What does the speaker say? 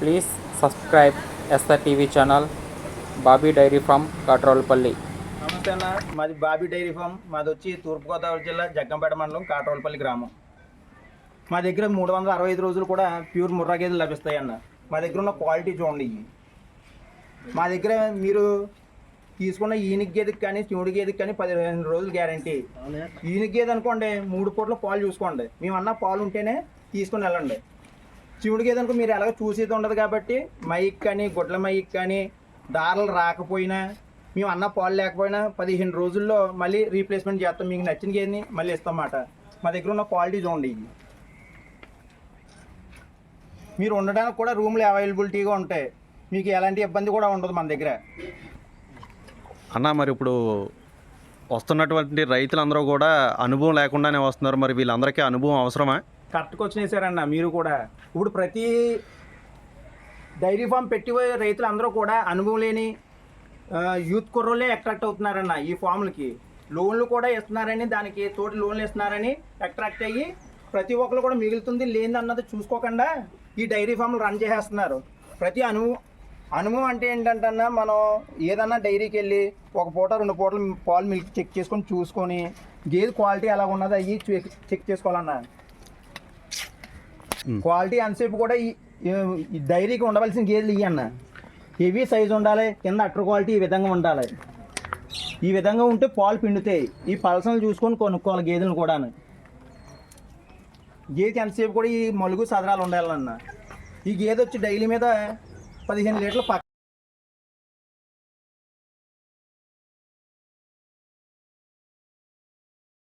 Please subscribe S R TV channel Bobby dairy farm Katrolpalli. నమస్తే అన్న. మాది Bobby dairy form. మాది వచ్చి తూర్పుగోదావరి జిల్లా జగ్గంపేట మండలం కాటోలపల్లి గ్రామం. మా దగ్గర మూడు వందల అరవై ఐదు రోజులు కూడా ప్యూర్ ముర్రా గేదెలు లభిస్తాయి అన్న. మా దగ్గర ఉన్న క్వాలిటీ చూడండి ఇవి. మా దగ్గర మీరు తీసుకున్న ఈనిక్ గేదెకి కానీ శివుడి గేదెకి కానీ పదిహేను రోజులు గ్యారంటీ. ఈనిక్ గేదె అనుకోండి మూడు పూట్ల పాలు చూసుకోండి. మేమన్నా పాలు ఉంటేనే తీసుకుని వెళ్ళండి. శివుడి గేదె అనుకో మీరు ఎలాగో చూసేది ఉండదు కాబట్టి మైక్ కానీ గుడ్ల మైక్ కానీ దారాలు రాకపోయినా మేము అన్న పాలు లేకపోయినా పదిహేను రోజుల్లో మళ్ళీ రీప్లేస్మెంట్ చేస్తాం. మీకు నచ్చిన గేదెని మళ్ళీ ఇస్తాం మా దగ్గర ఉన్న క్వాలిటీ చూడండి ఇవి మీరు ఉండడానికి కూడా రూమ్లు అవైలబిలిటీగా ఉంటాయి. మీకు ఎలాంటి ఇబ్బంది కూడా ఉండదు మన దగ్గర. అన్న మరి ఇప్పుడు వస్తున్నటువంటి రైతులందరూ కూడా అనుభవం లేకుండానే వస్తున్నారు. మరి వీళ్ళందరికీ అనుభవం అవసరమా? కరెక్ట్గా వచ్చినేసారన్న మీరు కూడా. ఇప్పుడు ప్రతి డైరీ ఫామ్ పెట్టిపోయే రైతులు అందరూ కూడా అనుభవం లేని యూత్ కుర్రోళ్ళే అట్రాక్ట్ అవుతున్నారన్న ఈ ఫామ్లకి. లోన్లు కూడా ఇస్తున్నారని దానికి తోటి లోన్లు ఇస్తున్నారని అట్రాక్ట్ అయ్యి ప్రతి ఒక్కరు కూడా మిగులుతుంది లేని అన్నది చూసుకోకుండా ఈ డైరీ ఫామ్లు రన్ చేసేస్తున్నారు. ప్రతి అనుభవం అనుభవం అంటే ఏంటంటన్నా మనం ఏదన్నా డైరీకి వెళ్ళి ఒక పూట రెండు పూటలు పాలు మిల్క్ చెక్ చేసుకొని చూసుకొని గేదె క్వాలిటీ ఎలా ఉన్నదో అవి చెక్ చేసుకోవాలన్నా. క్వాలిటీ అంతసేపు కూడా ఈ డైరీకి ఉండవలసిన గేదెలు ఇవి అన్న. హెవీ సైజు ఉండాలి కింద అటర్ క్వాలిటీ ఈ విధంగా ఉండాలి. ఈ విధంగా ఉంటే పాలు పిండుతాయి. ఈ పలసలు చూసుకొని కొనుక్కోవాలి గేదెలను కూడాను. గేదెకి ఎంతసేపు కూడా ఈ మలుగు సదరాలు ఉండాలన్న. ఈ గేదె వచ్చి డైలీ మీద పదిహేను లీటర్లు పక్క